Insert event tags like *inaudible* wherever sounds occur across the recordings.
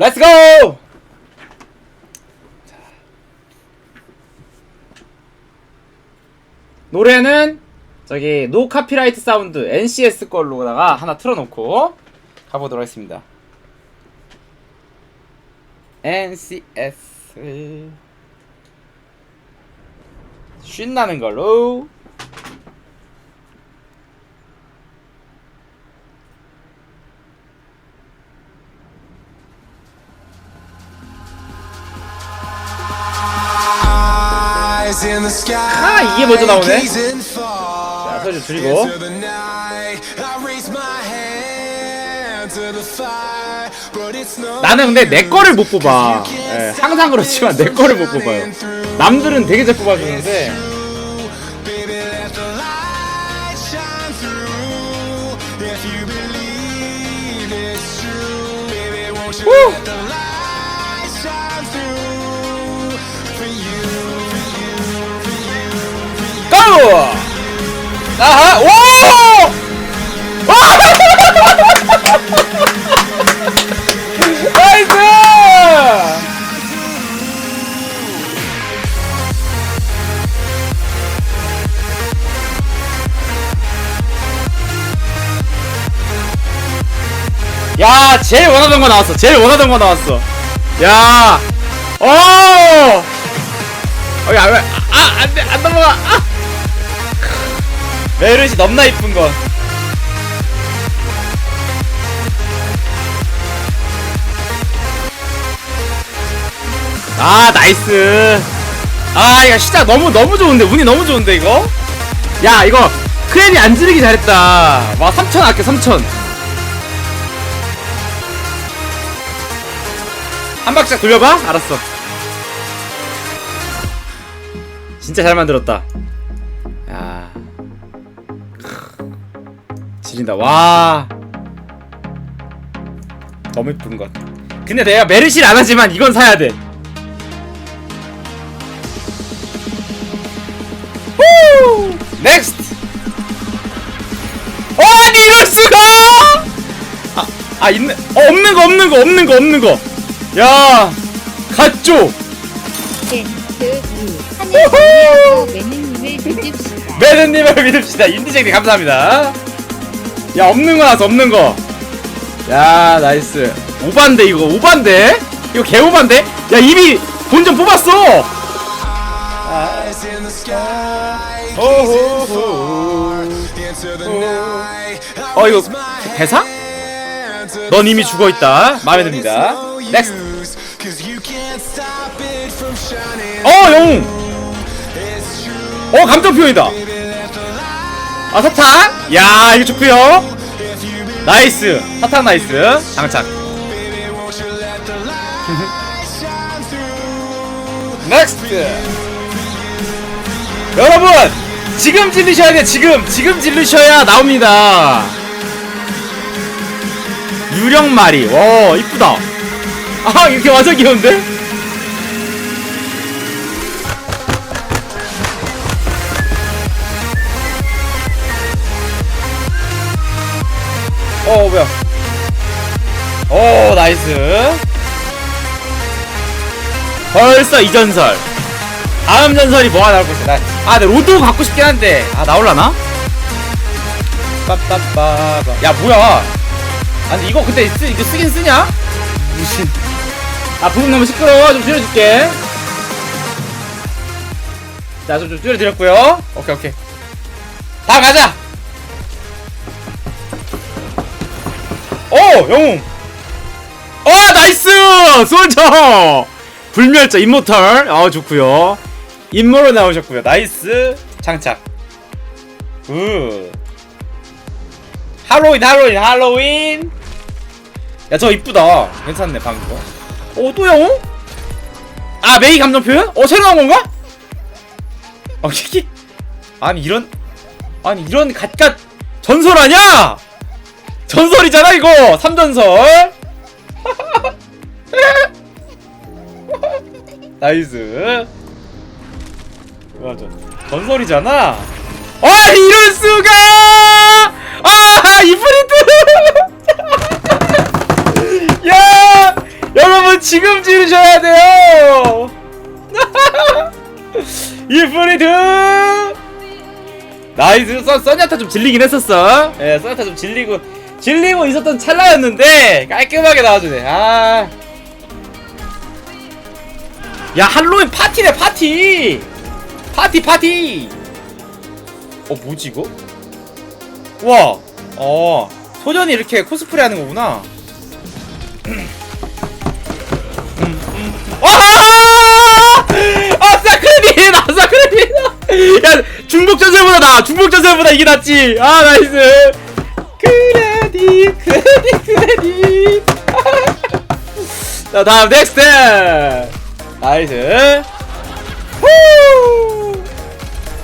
렛츠고! 노래는 저기 노 카피라이트 사운드 NCS 걸로다가 하나 틀어놓고 가보도록 하겠습니다. NCS 신나는 걸로 아, 이게 먼저 나오네. 자, 소리 좀 줄이고. 나는 근데 내 거를 못 뽑아. 예, 항상 그렇지만 내 거를 못 뽑아요. 남들은 되게 잘 뽑아주는데 Baby, 아하 오! *laughs* 나이스! 야, 제일 원하던 거 나왔어. 제일 원하던 거 나왔어. 야, 오! 어, 야, 왜? 아, 안 돼, 안 넘어가. 아! 메르시 넘나 이쁜 건. 아, 나이스. 아, 야, 시작 너무, 너무 좋은데. 운이 너무 좋은데, 이거? 야, 이거, 크랩이 안 지르기 잘했다. 와, 3천 할게, 3천. 한 박자 돌려봐? 알았어. 진짜 잘 만들었다. 야. 크. 지린다. 와. 너무 예쁜 것. 근데 내가 메르시를 안 하지만 이건 사야 돼. 후! 넥스트. 어, 아니 이럴 수가! 아, 아 있는 어, 없는 거 없는 거 없는 거 없는 거. 야, 갔죠. 하늘님하고 매능님을 믿읍시다. 인디쟁님 감사합니다. 야 없는 거 나왔어 없는 거. 야 나이스. 오반데 이거 오반데? 이거 개 오반데? 야 이미 본전 뽑았어. 어 이거 대사? 넌 이미 죽어 있다. 마음에 듭니다. 넥스트. 어 영웅. 어 감정 표현이다. 아 사탕. 야 이거 believe, 나이스. 사탕 나이스. 장착. *laughs* 넥스트. 여러분 지금 질르셔야 돼 지금 지금 질르셔야 나옵니다 유령마리 오 이쁘다 아 이렇게 완전 귀여운데 어 뭐야 오 나이스 벌써 이전설 다음 전설이 뭐가 나올 것이다. 아, 내 로또 갖고 싶긴 한데. 아, 나올라나? 빠빠빠빠. 야, 뭐야? 아, 근데 이거 근데 쓰, 이거 쓰긴 쓰냐? 무신. 아, 부분 너무 시끄러워. 좀 줄여줄게. 자, 좀, 좀 줄여드렸고요. 오케이, 오케이. 다음 가자! 오! 영웅! 어, 나이스! 솔저! 불멸자, 임모털. 어, 좋구요 임모로 나오셨고요 나이스. 장착. 굿. 할로윈, 할로윈, 할로윈. 야, 저 이쁘다. 괜찮네, 방금 거. 오, 또 영웅? 아, 메이 감정 표현? 어, 새로 나온 건가? 어, 키키. *laughs* 아니, 이런. 아니, 이런 갓갓. 전설 아냐? 전설이잖아, 이거! 3전설. *laughs* 나이스. 맞아. 전설이잖아. 아 이럴 수가! 아 이프리트! *laughs* 야 여러분 지금 지르셔야 돼요 *laughs* 이프리드 나이스 써, 써니한테 좀 질리긴 했었어 예 써니한테 좀 질리고 질리고 있었던 찰나였는데 깔끔하게 나와주네 아. 야 할로윈 파티네 파티 파티 파티 어 뭐지 이거? 와, 어 소년이 이렇게 코스프레 하는 거구나. 음, 음. 크레딧! 야 중복 전설보다 나 중복 전설보다 이게 낫지. 아 나이스. 크레딧 크레딧 크레딧. 자 다음 넥스트. 나이스. 후!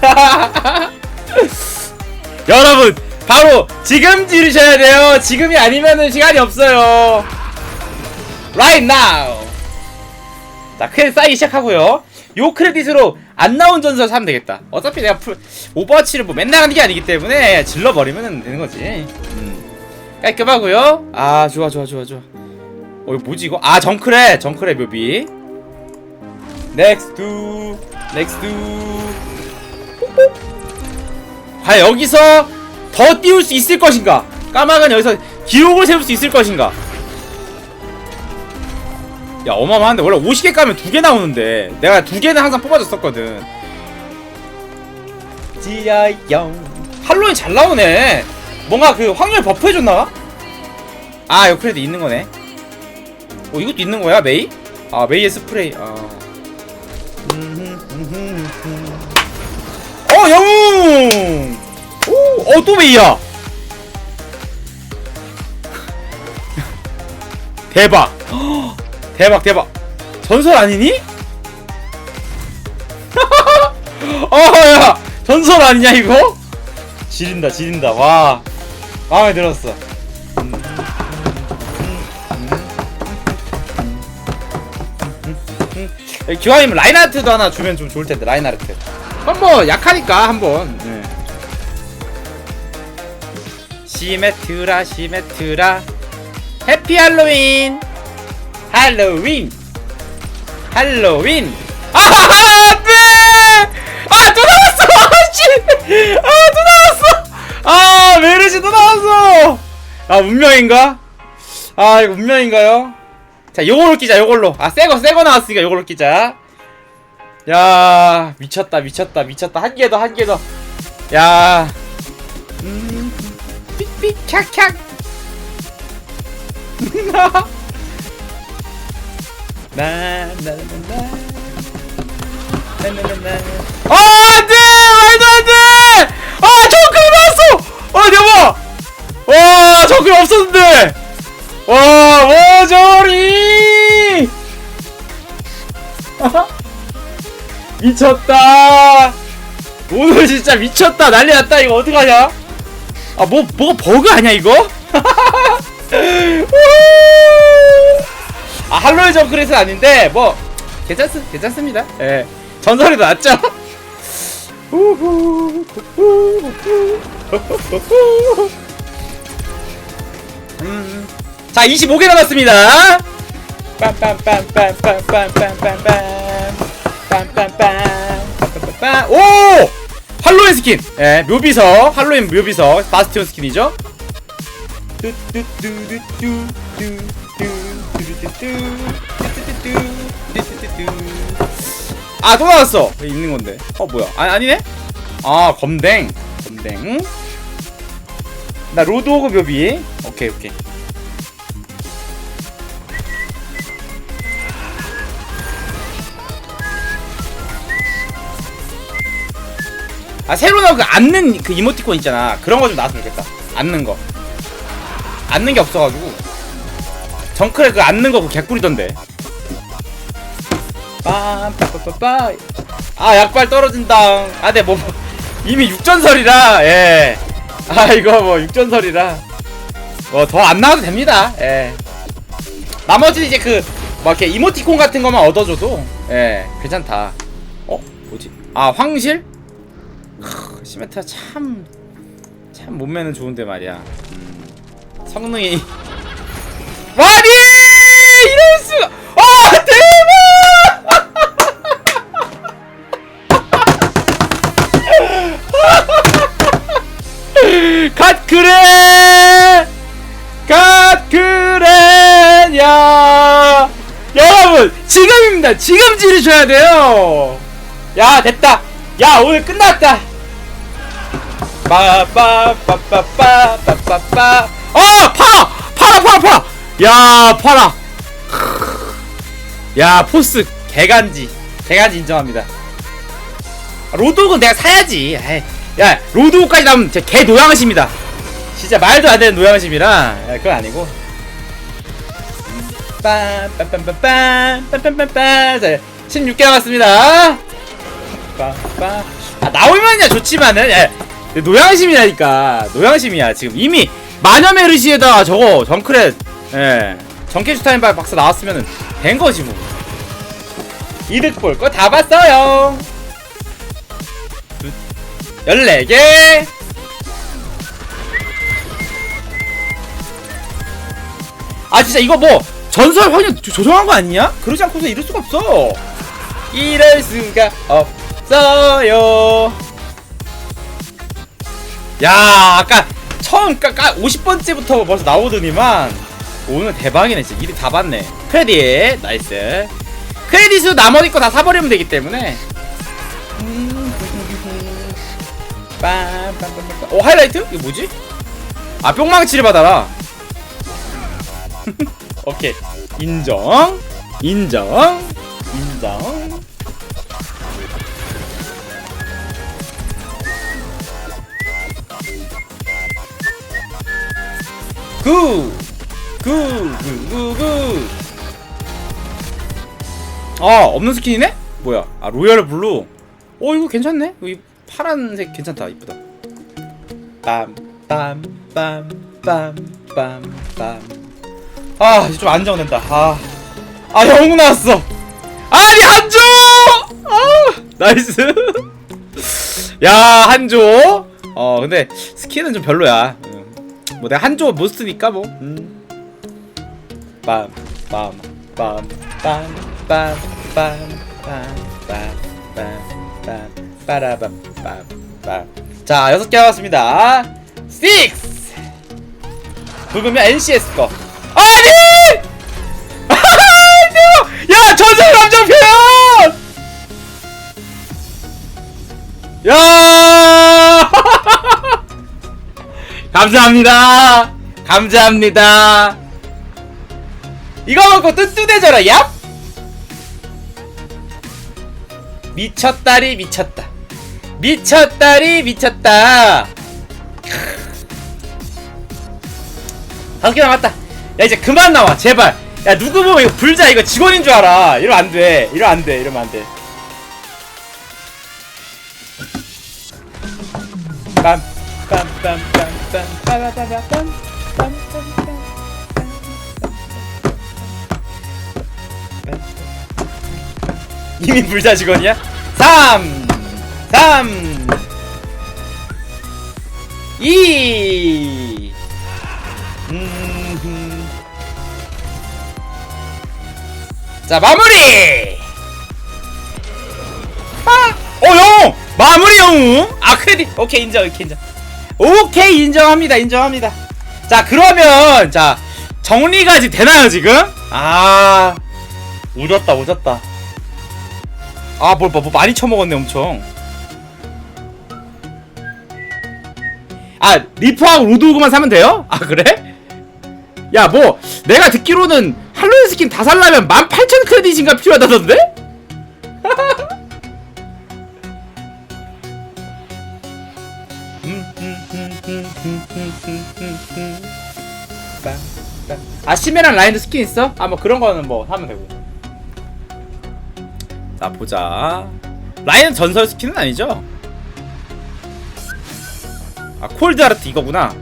*laughs* 여러분 바로 지금 지르셔야 돼요 지금이 아니면은 시간이 없어요 right 자 크레딧 쌓이기 시작하고요 요 크레딧으로 안 나온 전설 사면 되겠다 어차피 내가 풀, 오버워치를 뭐 맨날 하는 게 아니기 때문에 질러버리면 되는 거지 음. 깔끔하고요. 아 좋아 좋아 좋아 좋아. 어 이거 뭐지 이거? 아 정크레! 정크레 묘비. 넥스트 넥스트 과연 여기서 더 띄울 수 있을 것인가? 까마귀는 여기서 기록을 세울 수 있을 것인가? 야 어마어마한데. 원래 50개 까면 두 개 나오는데. 내가 두 개는 항상 뽑아줬었거든. 지아영. 할로윈 잘 나오네 뭔가 그 확률 버프 해줬나? 아 그래도 있는 거네. 어 이것도 있는 거야 메이? 아 메이의 스프레이. 아. 어 영웅! 오어또 메이야. *laughs* 대박. *gasps* 대박 대박. 전설 아니니? *laughs* 어야 전설 아니냐 이거? 지린다 지린다. 와 마음에 들었어. 기왕이면 라인하르트도 하나 주면 좀 좋을 텐데 라인하르트. 한번 약하니까 한번. 네. 시메트라 시메트라. 해피 할로윈! 할로윈! 할로윈! 아하하 안돼! 아또 나왔어! 아씨! 아또 나왔어 아 메르시 또 나왔어! 아 운명인가? 아 이거 운명인가요? 자 요걸로 끼자 요걸로. 아 새거 새거 나왔으니까 요걸로 끼자. 야 미쳤다 미쳤다 미쳤다. 한 개 더 한 개더야. 음 삑삑 캬캬. 나나나나 나나나나 아 안돼 말도 안돼 아 정글 아 대박! 와 정글 없었는데! 와 모조리! *laughs* 미쳤다! 오늘 진짜 미쳤다! 난리 났다! 이거 어떡하냐? 아 뭐 뭐가 버그 아니야 이거? *laughs* 아 할로윈 정크릿은 아닌데 뭐 괜찮습 괜찮습니다. 예. 전설이 더 낫죠? 후후, 후후, 후후. 음. 자 25개 남았습니다. 빰빰빰빰빰빰빰빰빰 빰빰빰 오 할로윈 스킨 예 묘비석 할로윈 묘비석 바스티온 스킨이죠 아 또 나왔어. 있는 건데? 어 뭐야? 아, 아니네? 아 검댕 검댕 나 로드오그 묘비. 오케이 오케이. 아 새로 나온 그 앉는 그 이모티콘 있잖아. 그런 거 좀 나왔으면 좋겠다. 앉는 거. 앉는 게 없어가지고. 정크레 그 앉는 거그 개꿀이던데. 빠빠빠빠 아 약발 떨어진다. 아네 뭐 이미 육전설이라 예 아 이거 뭐 육전설이라 뭐 더 안 나와도 됩니다 예 나머지 이제 그뭐 이렇게 이모티콘 같은 것만 얻어줘도 예 괜찮다 어 뭐지 아 황실 크, 시메트라 참, 참 몸매는 좋은데 말이야. 음, 성능이. *laughs* 와니! 지금입니다. 지금 지르셔야 돼요. 야 됐다. 야 오늘 끝났다. 빠빠빠빠빠빠빠빠. 어 팔아 팔아 팔아 팔아. 야 팔아. 야 포스 개간지 개간지 인정합니다. 로드옥은 내가 사야지. 에이, 야 로드옥까지 진짜 개 노양심이다. 진짜 말도 안 되는 노양심이라 야, 그건 아니고. 빰빰빰빰빰빰빰빰빰 자 16개 남았습니다. 빠빠 아 나오면야 좋지만은. 야, 노양심이라니까. 노양심이야 지금. 이미 마녀메르시에다가 저거 정크렛 예. 정캐슈타인 바 박사 나왔으면은 된 거지 뭐. 이득 볼 거 다 봤어요. 14개. 아 진짜 이거 뭐 전설 조- 조정한 거 아니냐? 그러지 않고서 이럴 수가 없어. 이럴 수가 없어요. 야 아까 처음 까 까 50번째부터 벌써 나오더니만 오늘 대박이네 진짜. 일이 다 봤네. 크레딧 나이스. 크레딧으로 나머지 거 다 사버리면 되기 때문에. 오 하이라이트? 이거 뭐지? 아 뿅망치를 받아라 *laughs* 오케이. 인정. 인정. 인정. 굿굿굿굿굿 아 없는 스킨이네? 뭐야? 아 로얄 블루. 어 이거 괜찮네? 이 파란색 괜찮다 이쁘다. 빰 빰 빰 빰 빰 빰 아 이제 좀 안정된다 아, 아 영웅 나왔어 아니 한조 아 나이스 야 한조 어 근데 스킨은 좀 별로야 음. 뭐 내가 한조 못 쓰니까 뭐 음. 빰빰빰 빰 빰 빰 빰 빰 빰 빰 빰 빠라밤 빰 빰 자 여섯 개 나왔습니다 6 붉으면 NCS 거 아니! *laughs* 아니 야 전설 표현 야! *laughs* 감사합니다. 감사합니다. 이거 먹고 뚠뚠해져라 얍! 미쳤다리 미쳤다. 미쳤다리 미쳤다. 다섯 개 남았다 야 이제 그만 나와 제발. 야 누구 보면 이거 불자 이거 직원인 줄 알아. 이러면 안돼. 이러면 안돼 이러면 안돼. 이미 불자 직원이야? 3 3 2 자 마무리! 아! 어 영웅 마무리 영웅 아 크레딧. 오케이 인정 오케이 인정. 오케이 인정합니다 인정합니다. 자 그러면 자 정리가 지금 되나요 지금? 아 오졌다 오졌다. 아뭘 뭐, 뭐 많이 처먹었네 엄청. 아 리프하고 로드오그만 사면 돼요? 아 그래? 야 뭐 내가 듣기로는 할로윈 스킨 다 살려면 18,000 크레딧인가 필요하다던데? 아 시메랑 라인도 스킨 있어? 아 뭐 그런 거는 뭐 하면 되고 자 보자 라인은 전설 스킨은 아니죠? 아 콜드 아르트 이거구나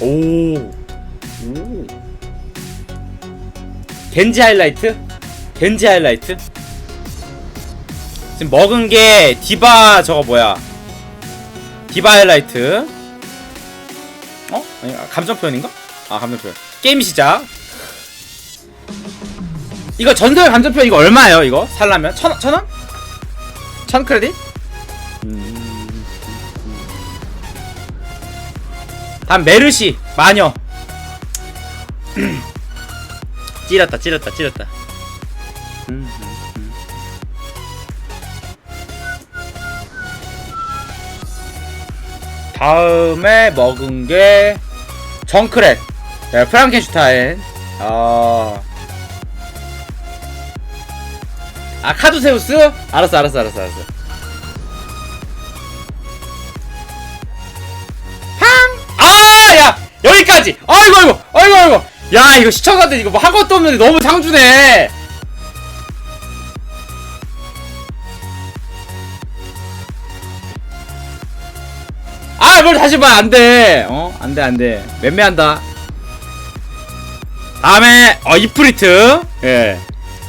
오. 오. 겐지 하이라이트? 겐지 하이라이트? 지금 먹은 게 디바 저거 뭐야 디바 하이라이트 어? 아니 아, 감정 표현인가? 아 감정 표현 게임 시작 이거 전설 감정 표현 이거 얼마예요 이거? 살라면? 천, 천 원? 천 크레딧? 음. 다음 메르시 마녀 *clears throat* 찌렸다 음, 음. 다음에 먹은 게 정크렛 네, 프랑켄슈타인 어... 아 카두세우스? 알았어 알았어 알았어 알았어 야 이거 시청자들 이거 뭐한 것도 없는데 너무 상주네 아, 뭘 다시 봐. 안 돼. 어? 안 돼, 안 돼. 맴매한다. 다음에, 어, 이프리트. 예.